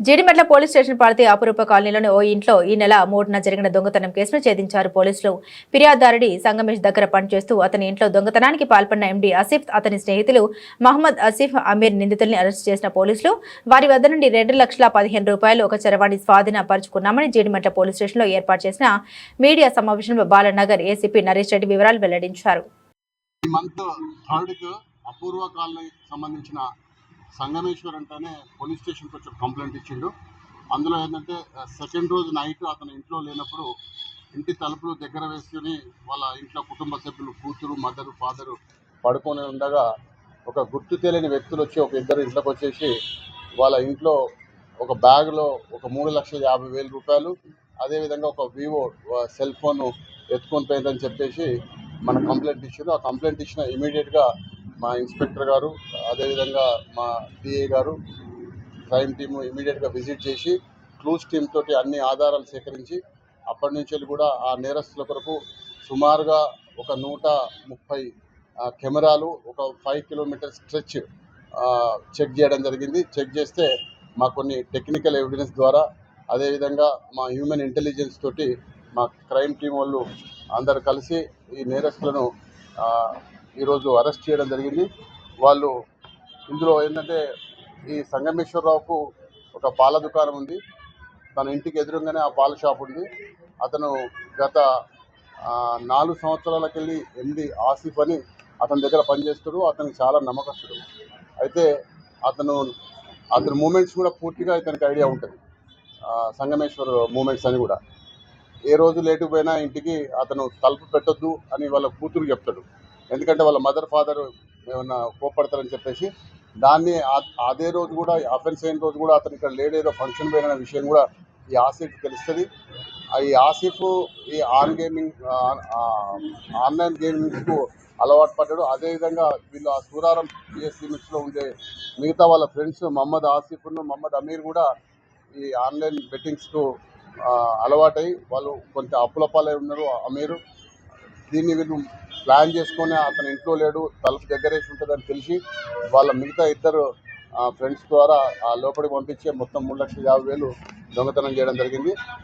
Jeedimetla police station party అపురూప కాలనీలోని ఓ ఇంట్లో ఈ నెల మూడున జరిగిన దొంగతనం కేసును ఛేదించారు పోలీసులు. ఫిర్యాదుదారుడి సంగమేష్ దగ్గర పనిచేస్తూ అతని ఇంట్లో దొంగతనానికి పాల్పడిన ఎండీ అసిఫ్ అతని స్నేహితులు మహమ్మద్ అసిఫ్ అమీర్ నిందితుల్ని అరెస్ట్ చేసిన పోలీసులు వారి వద్ద నుండి రెండు లక్షల పదిహేను రూపాయలు ఒక చరవాణి స్వాధీనపరుచుకున్నామని జీడిమెట్ల పోలీస్ స్టేషన్లో ఏర్పాటు చేసిన మీడియా సమావేశంలో బాలనగర్ ఏసీపీ నరేష్ రెడ్డి వివరాలు వెల్లడించారు. ఈ మంత్ థర్డ్కు అపూర్వ కాలనీ సంబంధించిన సంగమేశ్వర్ అంటేనే పోలీస్ స్టేషన్కి వచ్చి కంప్లైంట్ ఇచ్చిండు. అందులో ఏంటంటే సెకండ్ రోజు నైట్ అతను ఇంట్లో లేనప్పుడు ఇంటి తలుపులు దగ్గర వేసుకుని వాళ్ళ ఇంట్లో కుటుంబ సభ్యులు కూతురు మదరు ఫాదరు పడుకొని ఉండగా ఒక గుర్తు తెలియని వ్యక్తులు వచ్చి ఒక ఇద్దరు ఇంట్లోకి వచ్చేసి వాళ్ళ ఇంట్లో ఒక బ్యాగ్లో ఒక మూడు లక్షల యాభై వేల రూపాయలు అదేవిధంగా ఒక వివో సెల్ ఫోన్ ఎత్తుకొని పోయిందని చెప్పేసి మన కంప్లైంట్ ఇచ్చారు ఆ కంప్లైంట్ ఇచ్చిన ఇమీడియట్గా మా ఇన్స్పెక్టర్ గారు అదేవిధంగా మా పిఏ గారు క్రైమ్ టీము ఇమీడియట్గా విజిట్ చేసి క్లూస్ టీమ్ తోటి అన్ని ఆధారాలు సేకరించి అప్పటి నుంచి వెళ్ళి కూడా ఆ నేరస్తుల కొరకు సుమారుగా ఒక నూట ముప్పై కెమెరాలు ఒక ఫైవ్ కిలోమీటర్ స్ట్రెచ్ చెక్ చేయడం జరిగింది. చెక్ చేస్తే మా కొన్ని టెక్నికల్ ఎవిడెన్స్ ద్వారా అదేవిధంగా మా హ్యూమన్ ఇంటెలిజెన్స్ తోటి మా క్రైమ్ టీం వాళ్ళు అందరు కలిసి ఈ నేరస్తులను ఈరోజు అరెస్ట్ చేయడం జరిగింది. వాళ్ళు ఇందులో ఏంటంటే ఈ సంగమేశ్వరరావుకు ఒక పాల దుకాణం ఉంది. తన ఇంటికి ఎదురుగానే ఆ పాల షాప్ ఉంది. అతను గత నాలుగు సంవత్సరాలకెళ్ళి ఎండి ఆసిఫ్ అని అతని దగ్గర పనిచేస్తాడు. అతనికి చాలా నమ్మకస్తుడు. అయితే అతను అతని మూమెంట్స్ కూడా పూర్తిగా ఇతనికి ఐడియా ఉంటుంది. సంగమేశ్వర్ మూమెంట్స్ అని కూడా. ఏ రోజు లేటుకు పోయినా ఇంటికి అతను తలుపు పెట్టొద్దు అని వాళ్ళ కూతురు చెప్తాడు. ఎందుకంటే వాళ్ళ మదర్ ఫాదర్ ఏమన్నా కోప్పడతారని చెప్పేసి దాన్ని అదే రోజు కూడా అఫెన్స్ అయిన రోజు కూడా అతను ఇక్కడ లేడేదో ఫంక్షన్ పోయిన విషయం కూడా ఈ ఆసిఫ్ తెలుస్తుంది. ఈ ఆసిఫ్ ఈ ఆన్ గేమింగ్ ఆన్లైన్ గేమింగ్స్కు అలవాటు పడ్డాడు. అదేవిధంగా వీళ్ళు ఆ సూరారం పిఎస్ లిమిట్స్లో ఉండే మిగతా వాళ్ళ ఫ్రెండ్స్ మహమ్మద్ ఆసిఫ్ను మహమ్మద్ అమీర్ కూడా ఈ ఆన్లైన్ బెట్టింగ్స్కు అలవాటై వాళ్ళు కొంత అప్పుల పాలై ఉన్నారు అమీరు. దీన్ని వీళ్ళు ప్లాన్ చేసుకొని అతను ఇంట్లో లేడు తలుపు దగ్గరేసి ఉంటుందని తెలిసి వాళ్ళ మిగతా ఇద్దరు ఫ్రెండ్స్ ద్వారా ఆ లోపలికి పంపించి మొత్తం మూడు లక్షల యాభై వేలు దొంగతనం చేయడం జరిగింది.